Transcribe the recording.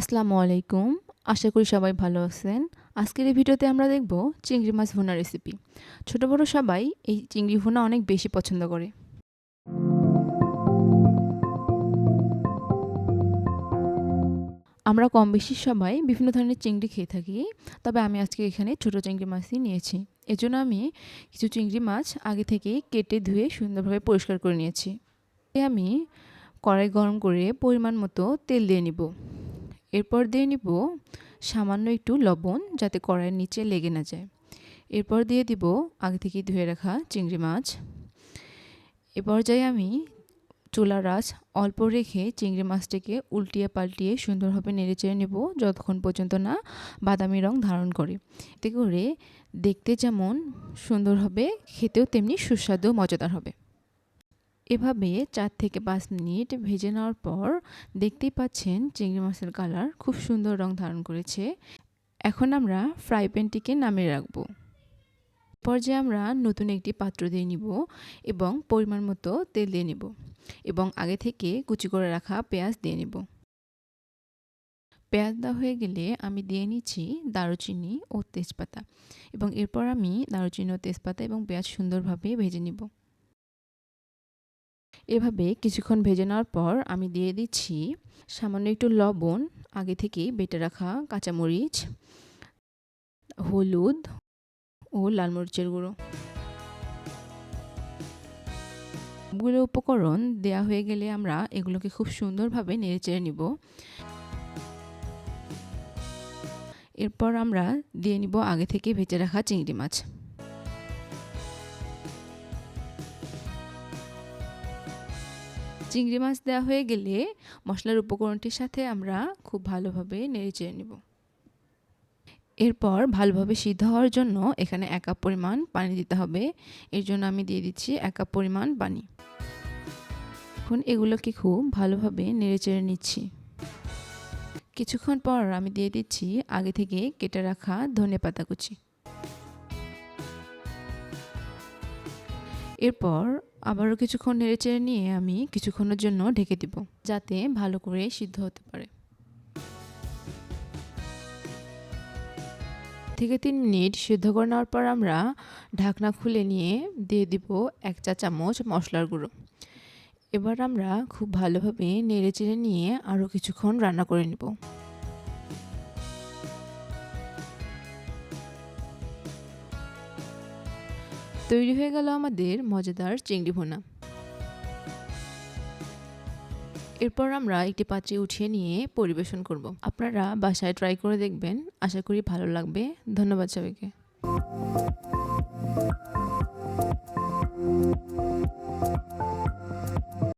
আসসালামু আলাইকুম। আশা করি সবাই ভালো আছেন। আজকের এই ভিডিওতে আমরা দেখব চিংড়ি মাছ ভুনা রেসিপি ছোট বড় সবাই এই চিংড়ি ভুনা অনেক বেশি পছন্দ করে। আমরা কম বেশি সবাই বিভিন্ন ধরনের চিংড়ি খেয়ে থাকি, তবে আমি আজকে এখানে ছোট চিংড়ি মাছই নিয়েছি। এজন্য আমি কিছু চিংড়ি মাছ আগে থেকেই কেটে ধুয়ে সুন্দরভাবে পরিষ্কার করে নিয়েছি। আমি কড়াই গরম করে পরিমাণ মতো তেল দিয়ে নিব। এরপর দিয়ে নিব সামান্য একটু লবণ যাতে কড়াইয়ের নিচে লেগে না যায়। এরপর দিয়ে দিব আগে থেকে ধুয়ে রাখা চিংড়ি মাছ। এ পর্যায়ে আমি চুলার আঁচ অল্প রেখে চিংড়ি মাছটিকে উল্টিয়ে পাল্টিয়ে সুন্দরভাবে নেড়ে চেড়ে নেব যতক্ষণ পর্যন্ত না বাদামি রং ধারণ করে। এতে করে দেখতে যেমন সুন্দর হবে খেতেও তেমনি সুস্বাদু মজাদার হবে। এভাবে চার থেকে পাঁচ মিনিট ভেজে নেওয়ার পর দেখতেই পাচ্ছেন চিংড়ি মাছের কালার খুব সুন্দর রং ধারণ করেছে। এখন আমরা ফ্রাই প্যানটিকে নামিয়ে রাখব। পর্যায়ে আমরা নতুন একটি পাত্র দিয়ে নিব এবং পরিমাণ মতো তেল দিয়ে নিব এবং আগে থেকে কুচি করে রাখা পেঁয়াজ দিয়ে নিব। পেঁয়াজ দেওয়া হয়ে গেলে আমি দিয়ে নিচ্ছি দারুচিনি ও তেজপাতা এবং এরপর আমি দারুচিনি ও তেজপাতা এবং পেঁয়াজ সুন্দরভাবে ভেজে নিব। এভাবে কিছুক্ষণ ভেজে নেওয়ার পর আমি দিয়ে দিচ্ছি সামান্য একটু লবণ, আগে থেকেই বেটে রাখা কাঁচামরিচ, হলুদ ও লাল মরিচের গুঁড়ো। গুলো উপকরণ দেয়া হয়ে গেলে আমরা এগুলোকে খুব সুন্দরভাবে নেড়েচেড়ে নিব। এরপর আমরা দিয়ে নিব আগে থেকে ভেজে রাখা চিংড়ি মাছ। চিংড়ি মাছ দেওয়া হয়ে গেলে মশলার উপকরণটির সাথে আমরা খুব ভালোভাবে নেড়ে চেড়ে নেব। এরপর ভালোভাবে সিদ্ধ হওয়ার জন্য এখানে এক কাপ পরিমাণ পানি দিতে হবে। এর জন্য আমি দিয়ে দিচ্ছি এক কাপ পরিমাণ পানি। এখন এগুলোকে খুব ভালোভাবে নেড়ে চেড়ে নিচ্ছি। কিছুক্ষণ পর আমি দিয়ে দিচ্ছি আগে থেকে কেটে রাখা ধনে পাতা কুচি। এরপর আবারও কিছুক্ষণ নেড়েচেড়ে নিয়ে আমি কিছুক্ষণের জন্য ঢেকে দিব, যাতে ভালো করে সিদ্ধ হতে পারে। থেকে তিন মিনিট সিদ্ধ করে নেওয়ার পর আমরা ঢাকনা খুলে নিয়ে দিয়ে দিব এক চা চামচ মশলার গুঁড়ো। এবার আমরা খুব ভালোভাবে নেড়ে চেড়ে নিয়ে আরও কিছুক্ষণ রান্না করে নেব। তৈরি হয়ে গেল আমাদের মজাদার চিংড়ি ভোনা। এরপর আমরা একটি পাত্রে উঠিয়ে নিয়ে পরিবেশন করব। আপনারা বাসায় ট্রাই করে দেখবেন। আশা করি ভালো লাগবে। ধন্যবাদ সবাইকে।